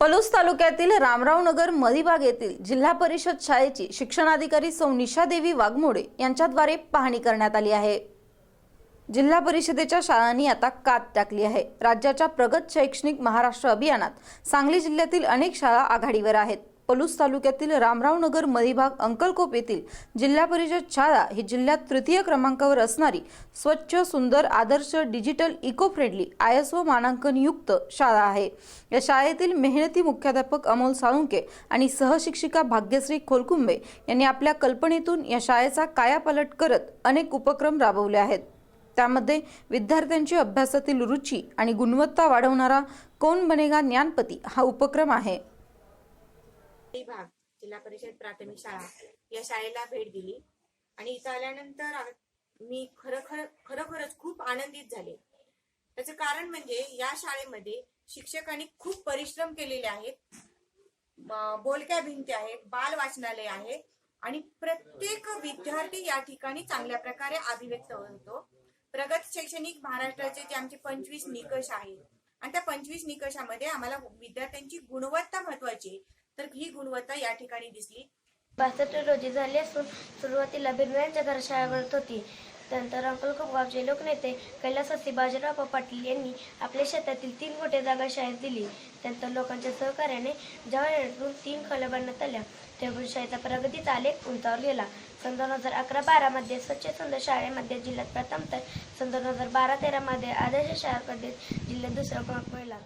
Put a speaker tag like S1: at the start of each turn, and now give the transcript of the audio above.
S1: पलूस तालुक्यातील रामराव नगर मधीबाग येथील जिल्हा परिषद शाळेची शिक्षणाधिकारी सौ निशादेवी वाघमोडे यांच्याद्वारे पाहणी करण्यात आली आहे. जिल्हा परिषदेच्या शाळांनी आता कात टाकली आहे. राज्याच्या प्रगत शैक्षणिक महाराष्ट्र अभियानात सांगली जिल्ह्यातील अनेक शाळा आघाडीवर आहेत. पलूस तालुक्यातील रामराव नगर मधीभाग अंकलकोप येथील जिल्हा परिषद शाळा ही जिल्ह्यात तृतीय क्रमांकावर असणारी स्वच्छ सुंदर आदर्श digital eco friendly I S O मानांकन युक्त शाळा आहे. या शाळेतील मेहनती मुख्याध्यापक अमोल साळुंके आणि सहशिक्षिका भाग्यश्री खोलकुंबे यांनी आपल्या कल्पनेतून या शाळेचा कायापालट करत अनेक उपक्रम राबवले आहेत. त्यामध्ये विद्यार्थ्यांची अभ्यासातील रुची आणि गुणवत्ता वाढवणारा कोण बनेगा ज्ञानपती हा उपक्रम आहे.
S2: विभाग जिल्हा परिषद प्राथमिक शाळा या शाळेला भेट दिली. आणि इथं आल्यानंतर मी खरोखर खरोखरच खूप आनंदित झाले. त्याचं कारण म्हणजे या शाळेमध्ये शिक्षकांनी खूप परिश्रम केलेले आहेत. बोलक्या भिंती आहेत बाल वाचनालय आहे आणि प्रत्येक विद्यार्थी या ठिकाणी चांगल्या प्रकारे अभिव्यक्त होतो. प्रगत शैक्षणिक महाराष्ट्राचे जे आमचे पंचवीस निकष आहेत आणि त्या पंचवीस निकषामध्ये आम्हाला विद्यार्थ्यांची गुणवत्ता महत्वाची आहे. तर ही गुणवत्ता या ठिकाणी दिसली.
S3: बासष्ट रोजी झाली असून सुरुवातीला बिरनायांच्या घरात शाळा होती. त्यानंतर अंकलकोप गावचे लोकनेते कैलासवासी बाजीराव पाटील यांनी आपल्या शेतातील तीन गोटे जागा शाळेत दिली. त्यानंतर लोकांच्या सहकार्याने जवाहरातून तीन खोल्या बांधण्यात आल्या. तेवढी शाळेचा प्रगतीचा आलेख उंचावर गेला. सन दोन हजार अकरा बारामध्ये स्वच्छ सुंदर शाळेमध्ये जिल्ह्यात प्रथम तर सन दोन हजार बारा तेरामध्ये आदर्श शाळेमध्ये जिल्ह्यात दुसरा क्रमांक मिळाला.